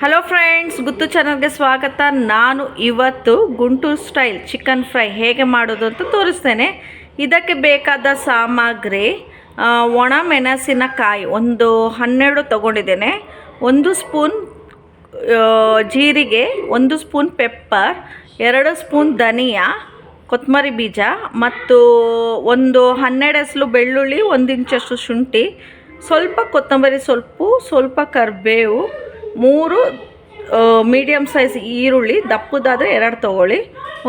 Hello friends ಗುತ್ತು ಚಾನಲ್ಗೆ ಸ್ವಾಗತ. ನಾನು ಇವತ್ತು ಗುಂಟೂರು ಸ್ಟೈಲ್ ಚಿಕನ್ ಫ್ರೈ ಹೇಗೆ ಮಾಡೋದು ಅಂತ ತೋರಿಸ್ತೇನೆ. ಇದಕ್ಕೆ ಬೇಕಾದ ಸಾಮಗ್ರಿ ಒಣ ಮೆಣಸಿನಕಾಯಿ ಒಂದು ಹನ್ನೆರಡು ತಗೊಂಡಿದ್ದೇನೆ. ಒಂದು ಸ್ಪೂನ್ ಜೀರಿಗೆ, ಒಂದು ಸ್ಪೂನ್ ಪೆಪ್ಪರ್ ಎರಡು ಸ್ಪೂನ್ ಧನಿಯಾ ಕೊತ್ತಂಬರಿ ಬೀಜ ಮತ್ತು ಒಂದು ಹನ್ನೆರಡು ಎಸಲು ಬೆಳ್ಳುಳ್ಳಿ, ಒಂದು ಇಂಚಷ್ಟು ಶುಂಠಿ, ಸ್ವಲ್ಪ ಕೊತ್ತಂಬರಿ ಸೊಪ್ಪು, ಸ್ವಲ್ಪ ಕರಿಬೇವು ಮೂರು ಮೀಡಿಯಮ್ ಸೈಜ್ ಈರುಳ್ಳಿ, ದಪ್ಪದಾದರೆ ಎರಡು ತೊಗೊಳ್ಳಿ.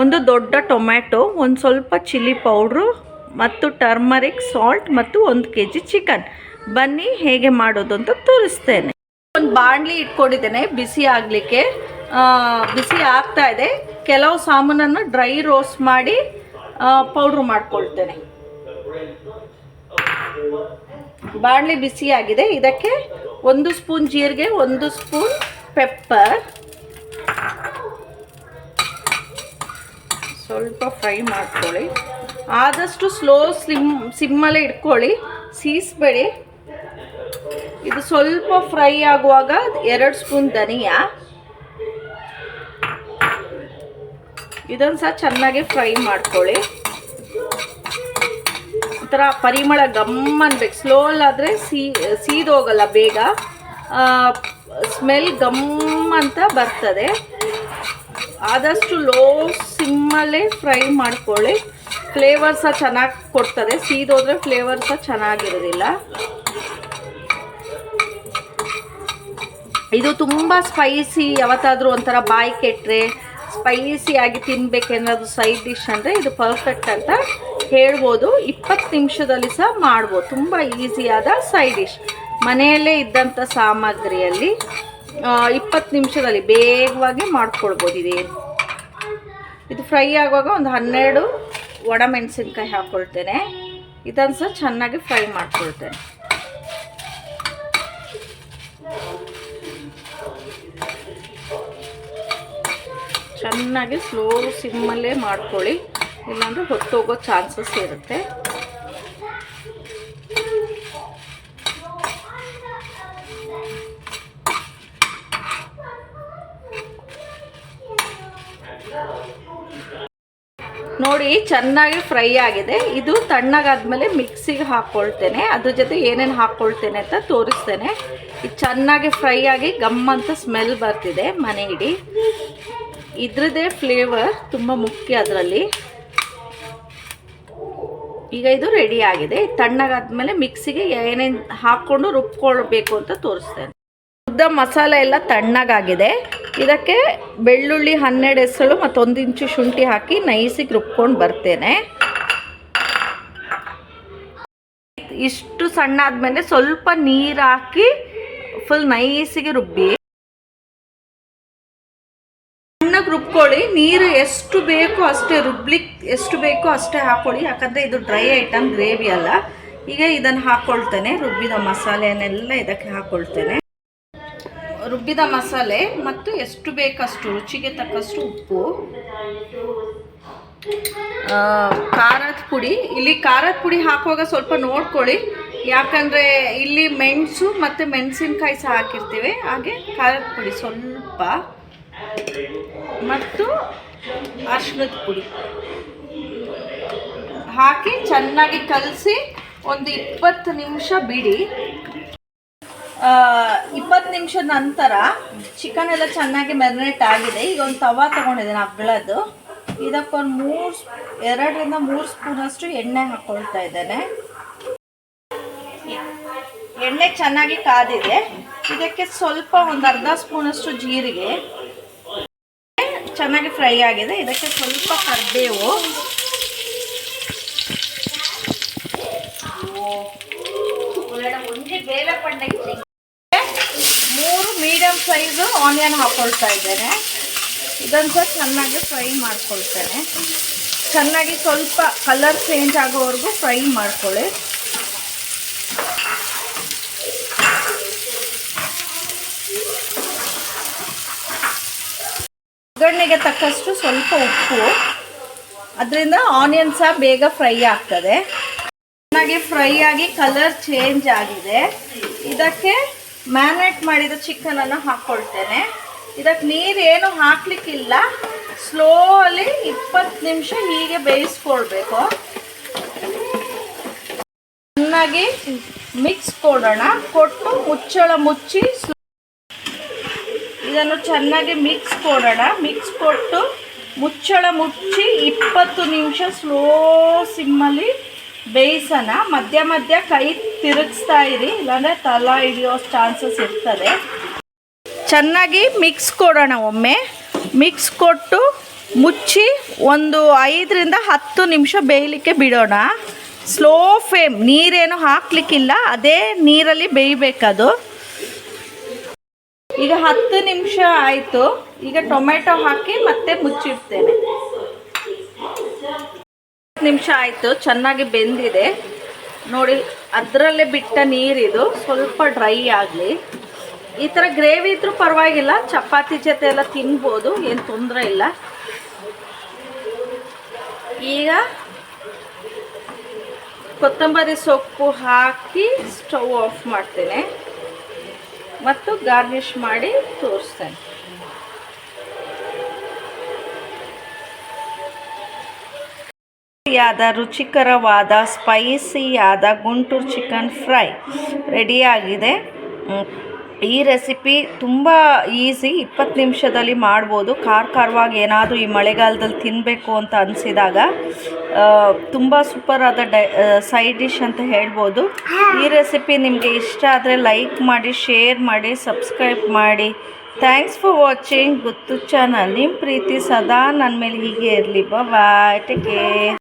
ಒಂದು ದೊಡ್ಡ ಟೊಮ್ಯಾಟೊ, ಒಂದು ಸ್ವಲ್ಪ ಚಿಲ್ಲಿ ಪೌಡ್ರು ಮತ್ತು ಟರ್ಮರಿಕ್ ಸಾಲ್ಟ್ ಮತ್ತು ಒಂದು ಕೆ ಜಿ ಚಿಕನ್ ಬನ್ನಿ ಹೇಗೆ ಮಾಡೋದು ಅಂತ ತೋರಿಸ್ತೇನೆ. ಒಂದು ಬಾಣಲಿ ಇಟ್ಕೊಂಡಿದ್ದೇನೆ, ಬಿಸಿ ಆಗಲಿಕ್ಕೆ. ಬಿಸಿ ಆಗ್ತಾ ಇದೆ. ಕೆಲವು ಸಾಮಾನನ್ನು ಡ್ರೈ ರೋಸ್ಟ್ ಮಾಡಿ ಪೌಡ್ರ್ ಮಾಡ್ಕೊಳ್ತೇನೆ. ಬಾಣಲಿ ಬಿಸಿಯಾಗಿದೆ ಇದಕ್ಕೆ ಒಂದು ಸ್ಪೂನ್ ಜೀರಿಗೆ, ಒಂದು ಸ್ಪೂನ್ ಪೆಪ್ಪರ್ ಸ್ವಲ್ಪ ಫ್ರೈ ಮಾಡ್ಕೊಳ್ಳಿ. ಆದಷ್ಟು ಸ್ಲೋ ಸ್ಲಿಮ್ ಸಿಮ್ಮಲ್ಲೇ ಇಟ್ಕೊಳ್ಳಿ. ಸೀಸ್ಬೇಡಿ. ಇದು ಸ್ವಲ್ಪ ಫ್ರೈ ಆಗುವಾಗ ಎರಡು ಸ್ಪೂನ್ ಧನಿಯಾ. ಇದನ್ನು ಸಹ ಚೆನ್ನಾಗಿ ಫ್ರೈ ಮಾಡ್ಕೊಳ್ಳಿ. ಒಂಥರ ಪರಿಮಳ ಗಮ್ ಅನ್ಬೇಕು. ಸ್ಲೋಲಾದರೆ ಸೀ, ಸೀದೋಗಲ್ಲ ಬೇಗ. ಸ್ಮೆಲ್ ಗಮ್ ಅಂತ ಬರ್ತದೆ. ಆದಷ್ಟು ಲೋ ಸಿಮ್ಮಲ್ಲೇ ಫ್ರೈ ಮಾಡ್ಕೊಳ್ಳಿ. ಫ್ಲೇವರ್ ಸಹ ಚೆನ್ನಾಗಿ ಕೊಡ್ತದೆ. ಸೀದೋದ್ರೆ ಫ್ಲೇವರ್ ಸಹ ಚೆನ್ನಾಗಿರೋದಿಲ್ಲ. ಇದು ತುಂಬ ಸ್ಪೈಸಿ ಯಾವತ್ತಾದರೂ ಒಂಥರ ಬಾಯಿ ಕೆಟ್ಟರೆ ಸ್ಪೈಸಿಯಾಗಿ ತಿನ್ಬೇಕೆನ್ನೋದು ಸೈಡ್ ಡಿಶ್ ಅಂದರೆ ಇದು ಪರ್ಫೆಕ್ಟ್ ಅಂತ ಹೇಳ್ಬೋದು, ಇಪ್ಪತ್ತು ನಿಮಿಷದಲ್ಲಿ ಸಹ ಮಾಡ್ಬೋದು. ತುಂಬ ಈಸಿಯಾದ ಸೈಡ್ ಡಿಶ್ ಮನೆಯಲ್ಲೇ ಇದ್ದಂಥ ಸಾಮಗ್ರಿಯಲ್ಲಿ ಇಪ್ಪತ್ತು ನಿಮಿಷದಲ್ಲಿ ಬೇಗವಾಗಿ ಮಾಡ್ಕೊಳ್ಬೋದು ಇದೇನು ಇದು ಫ್ರೈ ಆಗುವಾಗ ಒಂದು ಹನ್ನೆರಡು ಒಣಮೆಣಸಿನ್ಕಾಯಿ ಹಾಕ್ಕೊಳ್ತೇನೆ ಇದನ್ನು ಸಹ ಚೆನ್ನಾಗಿ ಫ್ರೈ ಮಾಡ್ಕೊಳ್ತೇನೆ. ಚೆನ್ನಾಗಿ ಸ್ಲೋ ಸಿಮ್ಮಲ್ಲೇ ಮಾಡ್ಕೊಳ್ಳಿ. ಇಲ್ಲಾಂದರೆ ಹೊತ್ತೋಗೋ ಚಾನ್ಸಸ್ ಇರುತ್ತೆ. ನೋಡಿ, ಚೆನ್ನಾಗಿ ಫ್ರೈ ಆಗಿದೆ. ಇದು ತಣ್ಣಗಾದ್ಮೇಲೆ ಮಿಕ್ಸಿಗೆ ಹಾಕ್ಕೊಳ್ತೇನೆ ಅದ್ರ ಜೊತೆ ಏನೇನು ಹಾಕ್ಕೊಳ್ತೇನೆ ಅಂತ ತೋರಿಸ್ತೇನೆ. ಇದು ಚೆನ್ನಾಗಿ ಫ್ರೈ ಆಗಿ ಗಮ್ ಅಂತ ಸ್ಮೆಲ್ ಬರ್ತಿದೆ ಮನೆ ಇಡೀ ಇದ್ರದ್ದೇ ಫ್ಲೇವರ್ ತುಂಬ ಮುಖ್ಯ ಅದರಲ್ಲಿ. ಈಗ ಇದು ರೆಡಿ ಆಗಿದೆ. ತಣ್ಣಗಾದ್ಮೇಲೆ ಮಿಕ್ಸಿಗೆ ಏನೇನು ಹಾಕ್ಕೊಂಡು ರುಬ್ಕೊಳ್ಬೇಕು ಅಂತ ತೋರಿಸ್ತೇನೆ. ಉದ್ದ ಮಸಾಲೆ ಎಲ್ಲ ತಣ್ಣಗಾಗಿದೆ. ಇದಕ್ಕೆ ಬೆಳ್ಳುಳ್ಳಿ ಹನ್ನೆರಡು ಮತ್ತು ಒಂದು ಇಂಚು ಶುಂಠಿ ಹಾಕಿ ನೈಸಿಗೆ ರುಬ್ಕೊಂಡು ಬರ್ತೇನೆ. ಇಷ್ಟು ಸಣ್ಣ ಆದಮೇಲೆ ಸ್ವಲ್ಪ ನೀರು ಹಾಕಿ ಫುಲ್ ನೈಸಿಗೆ ರುಬ್ಬಿ. ನೀರು ಎಷ್ಟು ಬೇಕೋ ಅಷ್ಟೇ, ರುಬ್ಲಿಕ್ ಎಷ್ಟು ಬೇಕೋ ಅಷ್ಟೇ ಹಾಕ್ಕೊಳ್ಳಿ ಯಾಕಂದರೆ ಇದು ಡ್ರೈ ಐಟಮ್ ಗ್ರೇವಿ ಅಲ್ಲ. ಈಗ ಇದನ್ನು ಹಾಕ್ಕೊಳ್ತೇನೆ ರುಬ್ಬಿದ ಮಸಾಲೆಯನ್ನೆಲ್ಲ ಇದಕ್ಕೆ ಹಾಕ್ಕೊಳ್ತೇನೆ ರುಬ್ಬಿದ ಮಸಾಲೆ ಮತ್ತು ಎಷ್ಟು ಬೇಕಷ್ಟು, ರುಚಿಗೆ ತಕ್ಕಷ್ಟು ಉಪ್ಪು. ಖಾರದ ಪುಡಿ. ಇಲ್ಲಿ ಖಾರದ ಪುಡಿ ಹಾಕುವಾಗ ಸ್ವಲ್ಪ ನೋಡ್ಕೊಳ್ಳಿ. ಯಾಕಂದರೆ ಇಲ್ಲಿ ಮೆಣಸು ಮತ್ತು ಮೆಣಸಿನ್ಕಾಯಿ ಸಹ ಹಾಕಿರ್ತೀವಿ. ಹಾಗೆ ಖಾರದ ಪುಡಿ ಸ್ವಲ್ಪ. ಮತ್ತು ಅರ್ಶಿಣದ ಪುಡಿ. ಹಾಕಿ ಚೆನ್ನಾಗಿ ಕಲಸಿ ಒಂದು ಇಪ್ಪತ್ತು ನಿಮಿಷ ಬಿಡಿ. ಇಪ್ಪತ್ತು ನಿಮಿಷದ ನಂತರ ಚಿಕನ್ ಎಲ್ಲ ಚೆನ್ನಾಗಿ ಮೆರಿನೇಟ್ ಆಗಿದೆ. ಈಗ ಒಂದು ತವಾ ತೊಗೊಂಡಿದ್ದೀನಿ ಅಗ್ಳದ್ದು. ಇದಕ್ಕೊಂದು ಮೂರು ಎರಡರಿಂದ ಮೂರು ಸ್ಪೂನಷ್ಟು ಎಣ್ಣೆ ಹಾಕ್ಕೊಳ್ತಾ ಇದ್ದೇನೆ. ಎಣ್ಣೆ ಚೆನ್ನಾಗಿ ಕಾದಿದೆ. ಇದಕ್ಕೆ ಸ್ವಲ್ಪ ಒಂದು ಅರ್ಧ ಸ್ಪೂನಷ್ಟು ಜೀರಿಗೆ. ಚೆನ್ನಾಗಿ ಫ್ರೈ ಆಗಿದೆ. ಇದಕ್ಕೆ ಸ್ವಲ್ಪ ಕರಿಬೇವು. ಮೂರು ಮೀಡಿಯಮ್ ಸೈಜು ಆನಿಯನ್ ಹಾಕೊಳ್ತಾ ಇದ್ದೇನೆ. ಇದನ್ನು ಸಹ ಚೆನ್ನಾಗಿ ಫ್ರೈ ಮಾಡ್ಕೊಳ್ತೇನೆ. ಚೆನ್ನಾಗಿ ಸ್ವಲ್ಪ ಕಲರ್ ಚೇಂಜ್ ಆಗೋವರೆಗೂ ಫ್ರೈ ಮಾಡ್ಕೊಳ್ಳಿ. ತಕ್ಕಷ್ಟು ಸ್ವಲ್ಪ ಉಪ್ಪು. ಅದರಿಂದ ಆನಿಯನ್ ಸಹ ಬೇಗ ಫ್ರೈ ಆಗ್ತದೆ. ಚೆನ್ನಾಗಿ ಫ್ರೈ ಆಗಿ ಕಲರ್ ಚೇಂಜ್ ಆಗಿದೆ. ಇದಕ್ಕೆ ಮ್ಯಾರಿನೇಟ್ ಮಾಡಿದ ಚಿಕನನ್ನು ಹಾಕ್ಕೊಳ್ತೇನೆ ಇದಕ್ಕೆ ನೀರೇನು ಹಾಕ್ಲಿಕ್ಕಿಲ್ಲ. ಸ್ಲೋಲಿ ಇಪ್ಪತ್ತು ನಿಮಿಷ ಹೀಗೆ ಬೇಯಿಸ್ಕೊಳ್ಬೇಕು. ಚೆನ್ನಾಗಿ ಮಿಕ್ಸ್ ಕೊಡೋಣ. ಕೊಟ್ಟು ಮುಚ್ಚಳ ಮುಚ್ಚಿ ಸ್ಲೋ- ಇದನ್ನು ಚೆನ್ನಾಗಿ ಮಿಕ್ಸ್ ಕೊಡೋಣ. ಮಿಕ್ಸ್ ಕೊಟ್ಟು ಮುಚ್ಚಳ ಮುಚ್ಚಿ ಇಪ್ಪತ್ತು ನಿಮಿಷ ಸ್ಲೋ ಸಿಮ್ಮಲ್ಲಿ ಬೇಯಿಸೋಣ. ಮಧ್ಯ ಮಧ್ಯ ಕೈ ತಿರುಗಿಸ್ತಾ ಇರಿ. ಇಲ್ಲಾಂದರೆ ತಲ ಹಿಡಿಯೋ ಚಾನ್ಸಸ್ ಇರ್ತದೆ. ಚೆನ್ನಾಗಿ ಮಿಕ್ಸ್ ಕೊಡೋಣ ಒಮ್ಮೆ. ಮಿಕ್ಸ್ ಕೊಟ್ಟು ಮುಚ್ಚಿ ಒಂದು ಐದರಿಂದ ಹತ್ತು ನಿಮಿಷ ಬೇಯಲಿಕ್ಕೆ ಬಿಡೋಣ. ಸ್ಲೋ ಫ್ಲೇಮ್ ನೀರೇನು ಹಾಕ್ಲಿಕ್ಕಿಲ್ಲ. ಅದೇ ನೀರಲ್ಲಿ ಬೇಯಬೇಕದು. ಈಗ ಹತ್ತು ನಿಮಿಷ ಆಯಿತು. ಈಗ ಟೊಮೆಟೊ ಹಾಕಿ ಮತ್ತೆ ಮುಚ್ಚಿಡ್ತೇನೆ. ಹತ್ತು ನಿಮಿಷ ಆಯಿತು, ಚೆನ್ನಾಗಿ ಬೆಂದಿದೆ. ನೋಡಿ, ಅದರಲ್ಲೇ ಬಿಟ್ಟ ನೀರಿದು, ಸ್ವಲ್ಪ ಡ್ರೈ ಆಗಲಿ. ಈ ಥರ ಗ್ರೇವಿ ಇದ್ರೂ ಪರವಾಗಿಲ್ಲ, ಚಪಾತಿ ಜೊತೆ ಎಲ್ಲ ತಿನ್ಬೋದು, ಏನು ತೊಂದರೆ ಇಲ್ಲ. ಈಗ ಕೊತ್ತಂಬರಿ ಸೊಪ್ಪು ಹಾಕಿ ಸ್ಟವ್ ಆಫ್ ಮಾಡ್ತೇನೆ. ಮತ್ತು ಗಾರ್ನಿಷ್ ಮಾಡಿ ತೋರಿಸ್ತೇನೆ. ಯಾದ ರುಚಿಕರವಾದ ಸ್ಪೈಸಿಯಾದ ಗುಂಟೂರು ಚಿಕನ್ ಫ್ರೈ ರೆಡಿಯಾಗಿದೆ ಈ ರೆಸಿಪಿ ತುಂಬ ಈಸಿ ಇಪ್ಪತ್ತು ನಿಮಿಷದಲ್ಲಿ ಮಾಡ್ಬೋದು. ಖಾರ ಖಾರವಾಗಿ ಏನಾದರೂ ಈ ಮಳೆಗಾಲದಲ್ಲಿ ತಿನ್ನಬೇಕು ಅಂತ ಅನಿಸಿದಾಗ ತುಂಬ ಸೂಪರಾದ ಡೈ ಸೈಡ್ ಡಿಶ್ ಅಂತ ಹೇಳ್ಬೋದು. ಈ ರೆಸಿಪಿ ನಿಮಗೆ ಇಷ್ಟ ಆದರೆ ಲೈಕ್ ಮಾಡಿ ಶೇರ್ ಮಾಡಿ ಸಬ್ಸ್ಕ್ರೈಬ್ ಮಾಡಿ. ಥ್ಯಾಂಕ್ಸ್ ಫಾರ್ ವಾಚಿಂಗ್ ಗೊತ್ತು ಚಾನಲ್ ನಿಮ್ಮ ಪ್ರೀತಿ ಸದಾ ನನ್ನ ಮೇಲೆ ಹೀಗೆ ಇರಲಿ. Bye take care